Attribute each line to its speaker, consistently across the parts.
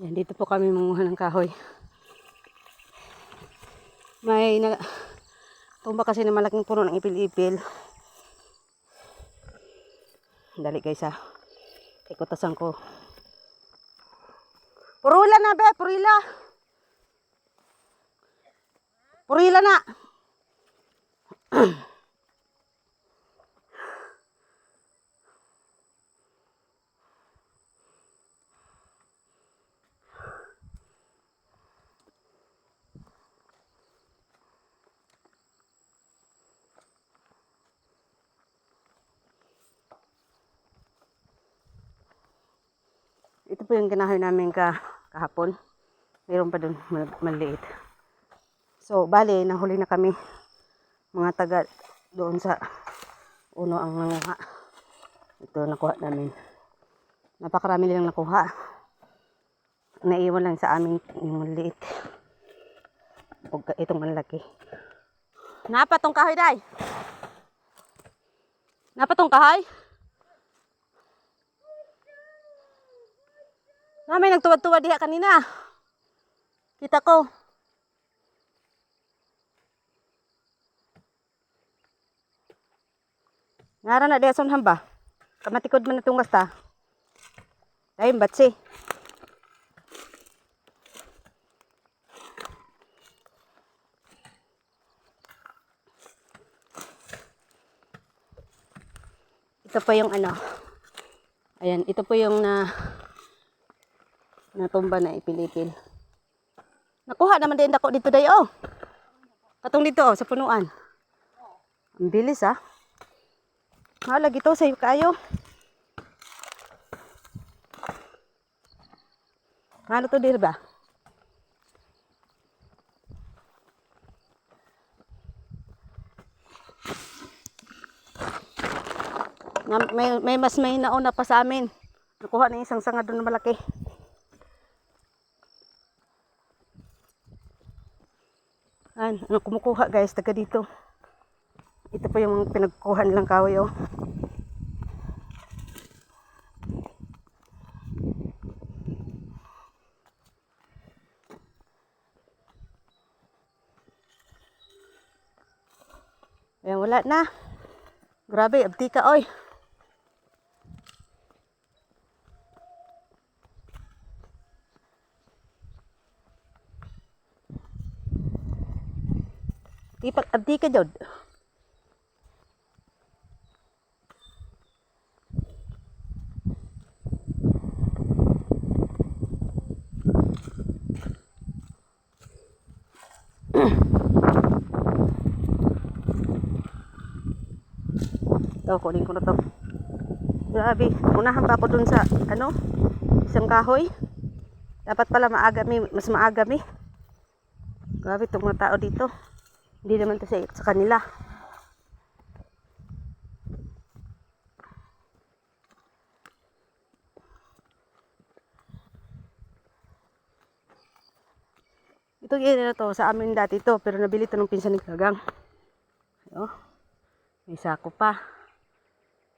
Speaker 1: Yan, dito po kami manguha ng kahoy. May na, tumba kasi na malaking puno ng ipil-ipil. Dali guys ha. Ikotasan ko. Purula na be, purila. Purila na. po yung ginahoy namin ka, kahapon. Mayroon pa dun mal- maliit. So, bali, nahuli na kami. Mga taga doon sa uno ang nanguha. Ito, nakuha namin. Napakarami nilang nakuha. Naiwan lang sa amin yung maliit. O itong malaki. Napatong kahoy, day. Napatong kahoy? Na, may nagtuwad-tuwad diha kanina. Kita ko. Ngara na diha son hamba. Kamatikod man natong basta. Dahil batsi. Ito pa yung ano. Ayan, ito po yung na natumba na ipilipil. Nakuha naman din ako dito dayo. Oh. Katong dito oh, sa punuan. Ang bilis ah. Halag ito sa'yo kayo. Ano to dir ba? May, may mas may nauna pa sa amin. Nakuha na isang sanga doon malaki. Ayan, ano kumukuha guys, taga dito. Ito po yung mga pinagkuha nilang kahoy oh. Ayan, wala na. Grabe, abdi ka oy. Ipak abdi ka jod. Ito, kunin ko na to. Grabe, unahan pa ako dun sa, ano, isang kahoy. Dapat pala maaga mi, mas maaga mi. Grabe itong mga tao dito. Hindi naman to sa, sa kanila. Ito area na to, sa amin dati to, pero nabili to ng pinsan ni Kagang. Oh, may sako pa.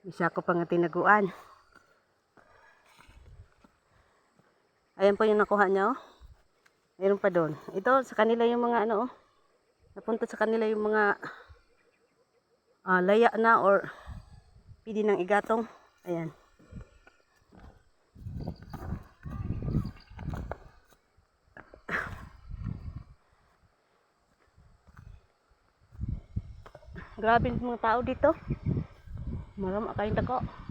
Speaker 1: May sako pa nga tinaguan. Ayan po yung nakuha niya, oh. Mayroon pa doon. Ito, sa kanila yung mga ano, oh. Napunta sa kanila yung mga ah, laya na or pidi ng igatong. Ayan. Grabe yung mga tao dito. Marama kayong dako.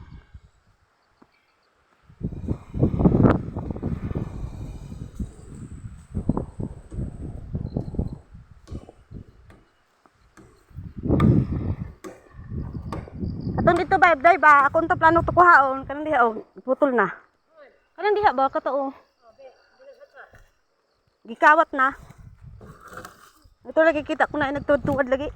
Speaker 1: Atong dito ba, day ba? Akong to plano to kuhaon. Kanang diha, oh, putol na. Kanang diha ba? Kato, oh. Gikawat na. Ito lagi kita ko na nagtuwad-tuwad lagi.